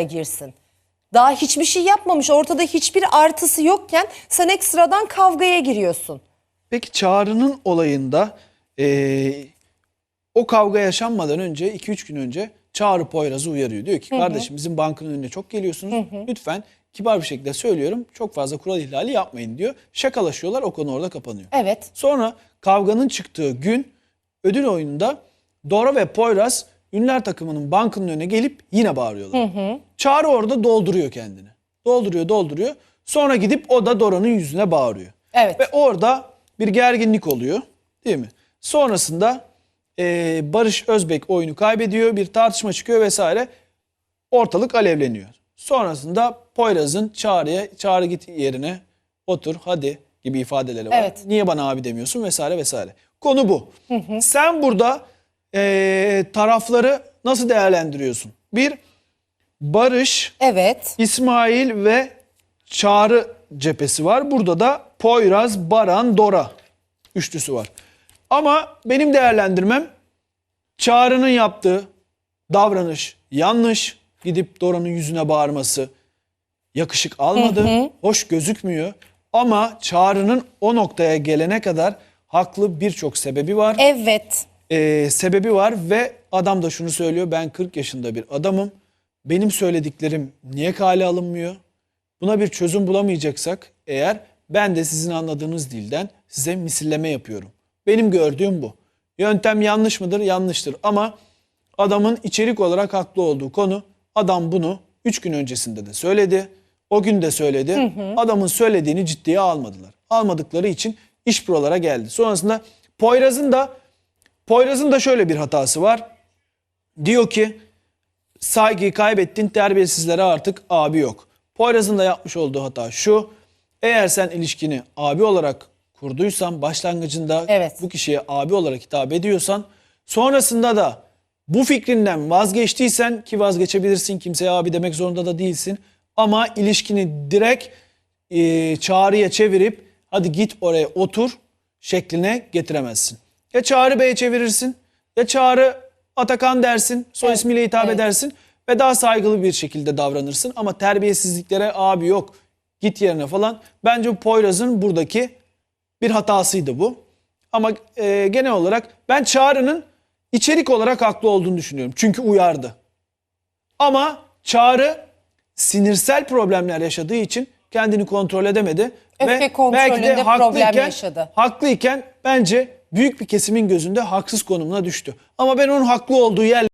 girsin. Daha hiçbir şey yapmamış. Ortada hiçbir artısı yokken sen ekstradan kavgaya giriyorsun. Peki Çağrı'nın olayında eee, o kavga yaşanmadan önce 2-3 gün önce Çağrı Poyraz'ı uyarıyor. Diyor ki kardeşim bizim bankın önüne çok geliyorsunuz. Lütfen kibar bir şekilde söylüyorum çok fazla kural ihlali yapmayın diyor. Şakalaşıyorlar o konu orada kapanıyor. Evet. Sonra kavganın çıktığı gün ödül oyununda Dora ve Poyraz ünlüler takımının bankının önüne gelip yine bağırıyorlar. Çağrı orada dolduruyor kendini. Dolduruyor dolduruyor. Sonra gidip o da Dora'nın yüzüne bağırıyor. Evet. Ve orada bir gerginlik oluyor değil mi? Sonrasında eee, Barış Özbek oyunu kaybediyor. Bir tartışma çıkıyor vesaire. Ortalık alevleniyor. Sonrasında Poyraz'ın Çağrı'ya Çağrı git yerine otur hadi gibi ifadeleri var. Evet. Niye bana abi demiyorsun vesaire vesaire. Konu bu. Sen burada eee, tarafları nasıl değerlendiriyorsun? Bir, Barış, Evet. İsmail ve Çağrı cephesi var. Burada da Poyraz, Baran, Dora üçlüsü var. Ama benim değerlendirmem Çağrı'nın yaptığı davranış yanlış. Gidip Dora'nın yüzüne bağırması yakışık almadı. Hoş gözükmüyor. Ama Çağrı'nın o noktaya gelene kadar haklı birçok sebebi var Evet. E, sebebi var ve adam da şunu söylüyor. Ben 40 yaşında bir adamım. Benim söylediklerim niye kale alınmıyor? Buna bir çözüm bulamayacaksak eğer ben de sizin anladığınız dilden size misilleme yapıyorum. Benim gördüğüm bu. Yöntem yanlış mıdır? Yanlıştır ama adamın içerik olarak haklı olduğu konu adam bunu 3 gün öncesinde de söyledi. O gün de söyledi. Adamın söylediğini ciddiye almadılar. Almadıkları için iş buralara geldi. Sonrasında Poyraz'ın da Poyraz'ın da şöyle bir hatası var. Diyor ki saygıyı kaybettin terbiyesizlere artık abi yok. Poyraz'ın da yapmış olduğu hata şu. Eğer sen ilişkini abi olarak kurduysan başlangıcında Evet. bu kişiye abi olarak hitap ediyorsan sonrasında da bu fikrinden vazgeçtiysen ki vazgeçebilirsin kimseye abi demek zorunda da değilsin ama ilişkini direkt e, çağrıya çevirip hadi git oraya otur şekline getiremezsin. Ya Çağrı Bey'e çevirirsin ya Çağrı Atakan dersin soy Evet, ismiyle hitap evet. edersin ve daha saygılı bir şekilde davranırsın ama terbiyesizliklere abi yok git yerine falan bence Poyraz'ın buradaki bir hatasıydı bu. Ama e, genel olarak ben Çağrı'nın içerik olarak haklı olduğunu düşünüyorum. Çünkü uyardı. Ama Çağrı sinirsel problemler yaşadığı için kendini kontrol edemedi. Öfke kontrolünde problem haklıyken- yaşadı. Haklıyken bence büyük bir kesimin gözünde haksız konumuna düştü. Ama ben onun haklı olduğu yer